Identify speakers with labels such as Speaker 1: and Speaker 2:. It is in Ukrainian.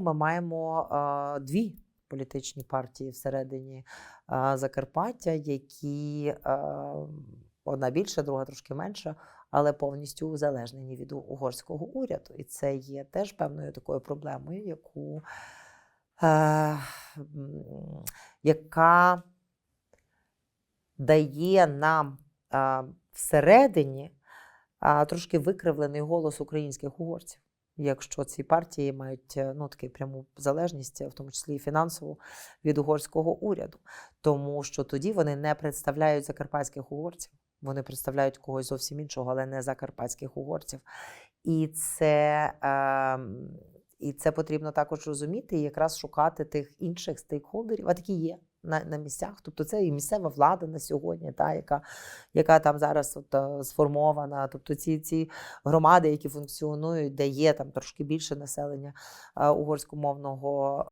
Speaker 1: Ми маємо е, дві політичні партії всередині е, Закарпаття, які е, одна більша, друга трошки менша, але повністю залежні від угорського уряду. І це є теж певною такою проблемою, яку, е, яка дає нам е, всередині е, трошки викривлений голос українських угорців. Якщо ці партії мають е, ну, таку пряму залежність, в тому числі і фінансову, від угорського уряду, тому що тоді вони не представляють закарпатських угорців, вони представляють когось зовсім іншого, але не закарпатських угорців. І це, е, і це потрібно також розуміти і якраз шукати тих інших стейкхолдерів, а такі є на, на місцях. Тобто це і місцева влада на сьогодні, та, яка, яка там зараз от, е, сформована. Тобто ці, ці громади, які функціонують, де є там трошки більше населення е, угорськомовного